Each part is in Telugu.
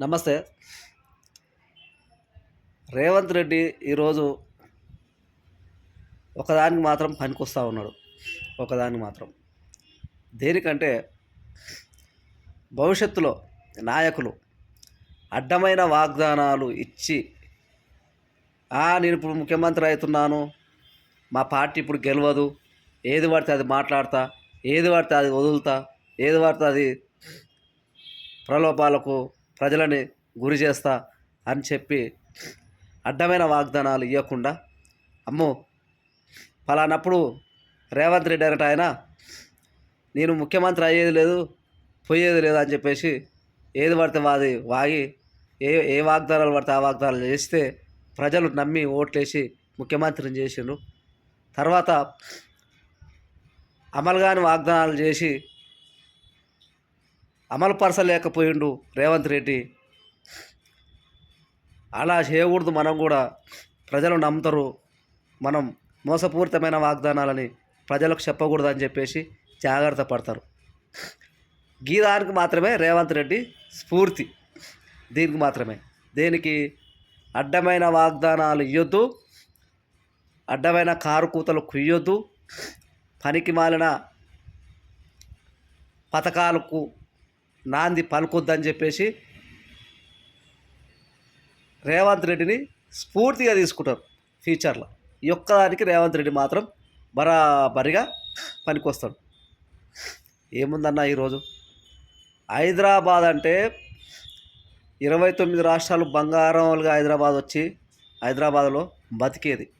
నమస్తే. రేవంత్ రెడ్డి ఈరోజు ఒకదానికి మాత్రం పనికొస్తా ఉన్నాడు. ఒకదానికి మాత్రం. దేనికంటే భవిష్యత్తులో నాయకులు అడ్డమైన వాగ్దానాలు ఇచ్చి నేను ఇప్పుడు ముఖ్యమంత్రి అవుతున్నాను. మా పార్టీ ఇప్పుడు గెలవదు. ఏది పడితే అది మాట్లాడతా. ఏది పడితే అది వదులుతా. ఏది పడితే అది ప్రలోభాలకు ప్రజలని గురి చేస్తా అని చెప్పి అడ్డమైన వాగ్దానాలు ఇవ్వకుండా అమ్మో ఫలానప్పుడు రేవంత్ రెడ్డి అనట ఆయన నేను ముఖ్యమంత్రి అయ్యేది లేదు పోయేది లేదు అని చెప్పేసి ఏది పడితే వాది వాగి ఏ ఏ వాగ్దానాలు పడితే ఆ వాగ్దానాలు చేస్తే ప్రజలు నమ్మి ఓట్లేసి ముఖ్యమంత్రిని చేసిండ్రు. తర్వాత అమలు కాని వాగ్దానాలు చేసి అమలు పరచలేకపోయిండు రేవంత్ రెడ్డి. అలా చేయకూడదు మనం కూడా. ప్రజలు నమ్ముతారు. మనం మోసపూరితమైన వాగ్దానాలని ప్రజలకు చెప్పకూడదు అని చెప్పేసి జాగ్రత్త పడతారు. గీదానికి మాత్రమే రేవంత్ రెడ్డి స్ఫూర్తి. దీనికి మాత్రమే. దేనికి అడ్డమైన వాగ్దానాలు ఇవ్వద్దు అడ్డమైన కారు కూతలు కుయ్యొద్దు. పనికి మాలిన పథకాలకు నాంది పలుకొద్దని చెప్పేసి రేవంత్ రెడ్డిని స్ఫూర్తిగా తీసుకుంటారు ఫ్యూచర్లో. ఈ ఒక్కదానికి రేవంత్ రెడ్డి మాత్రం బరాబరిగా పనికొస్తాడు. ఏముందన్నా ఈరోజు? హైదరాబాద్ అంటే ఇరవై తొమ్మిది రాష్ట్రాలు బంగారంలుగా హైదరాబాద్ వచ్చి హైదరాబాద్లో బతికేది.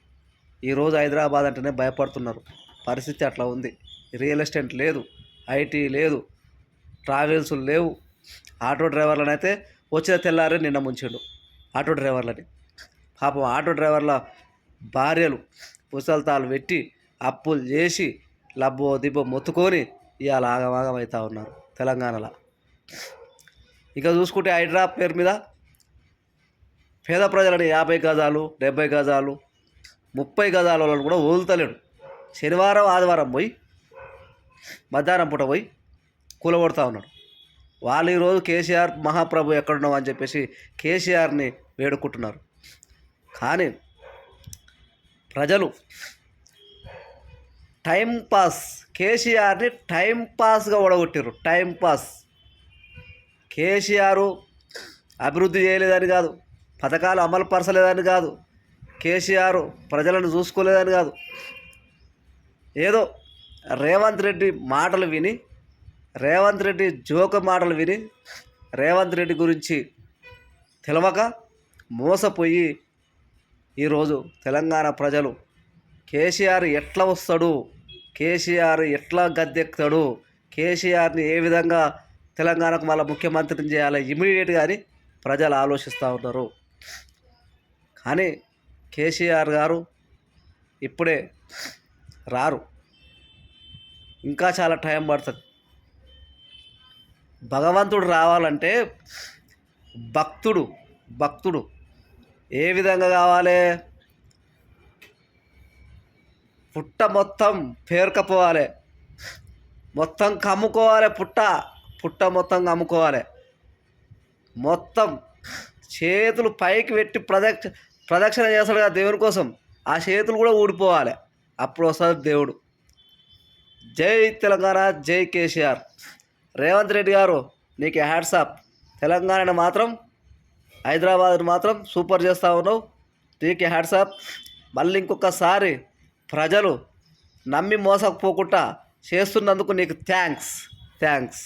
ఈరోజు హైదరాబాద్ అంటేనే భయపడుతున్నారు. పరిస్థితి అట్లా ఉంది. రియల్ ఎస్టేట్ లేదు. ఐటీ లేదు. ట్రావెల్స్ లేవు. ఆటో డ్రైవర్లను అయితే వచ్చిన తెల్లారే నిన్న ముంచిండు. ఆటో డ్రైవర్లని. పాపం ఆటో డ్రైవర్ల భార్యలు పుసల్తాలు పెట్టి అప్పులు చేసి లబ్బో దిబ్బో మొత్తుకొని ఇవాళ ఆగమాగం అవుతూ ఉన్నారు తెలంగాణలో. ఇక చూసుకుంటే హైడ్రా పేరు మీద పేద ప్రజలని యాభై గజాలు డెబ్బై గజాలు ముప్పై గజాల వాళ్ళని కూడా వదులుతలేడు. శనివారం ఆదివారం పోయి మధ్యాహ్నం పూట పోయి కూలగొడతా ఉన్నాడు. వాళ్ళు ఈరోజు కేసీఆర్ మహాప్రభు ఎక్కడున్నావు అని చెప్పేసి కేసీఆర్ని వేడుకుంటున్నారు. కానీ ప్రజలు టైం పాస్ కేసీఆర్ని టైం పాస్గా ఓడగొట్టారు టైం పాస్. కేసీఆర్ అభివృద్ధి చేయలేదని కాదు పథకాలు అమలు పరచలేదని కాదు కేసీఆర్ ప్రజలను చూసుకోలేదని కాదు. ఏదో రేవంత్ రెడ్డి మాటలు విని రేవంత్ రెడ్డి జోక మాటలు విని రేవంత్ రెడ్డి గురించి తెలవక మోసపోయి ఈరోజు తెలంగాణ ప్రజలు కేసీఆర్ ఎట్లా వస్తాడు? కేసీఆర్ ఎట్లా గద్దెక్కుతాడు? కేసీఆర్ని ఏ విధంగా తెలంగాణకు మళ్ళీ ముఖ్యమంత్రిని చేయాలి ఇమీడియట్గా అని ప్రజలు ఆలోచిస్తూ ఉన్నారు. కానీ కేసీఆర్ గారు ఇప్పుడే రారు. ఇంకా చాలా టైం పడుతుంది. భగవంతుడు రావాలంటే భక్తుడు భక్తుడు. ఏ విధంగా కావాలి? పుట్ట మొత్తం పేర్కపోవాలి. మొత్తం కమ్ముకోవాలి పుట్ట. పుట్ట మొత్తం కమ్ముకోవాలి. మొత్తం చేతులు పైకి పెట్టి ప్రదక్ష ప్రదక్షిణ చేస్తాడు కదా దేవుని కోసం. ఆ చేతులు కూడా ఊడిపోవాలి. అప్పుడు వస్తుంది దేవుడు. జై తెలంగాణ జై కేసీఆర్. రేవంత్ రెడ్డి గారు నీకు హ్యాట్సాప్ తెలంగాణను మాత్రం హైదరాబాద్ను మాత్రం సూపర్ చేస్తూ ఉన్నావు. నీకు హ్యాట్సాప్ మళ్ళీ ఇంకొకసారి ప్రజలు నమ్మి మోసకపోకుండా చేస్తున్నందుకు నీకు థ్యాంక్స్ థ్యాంక్స్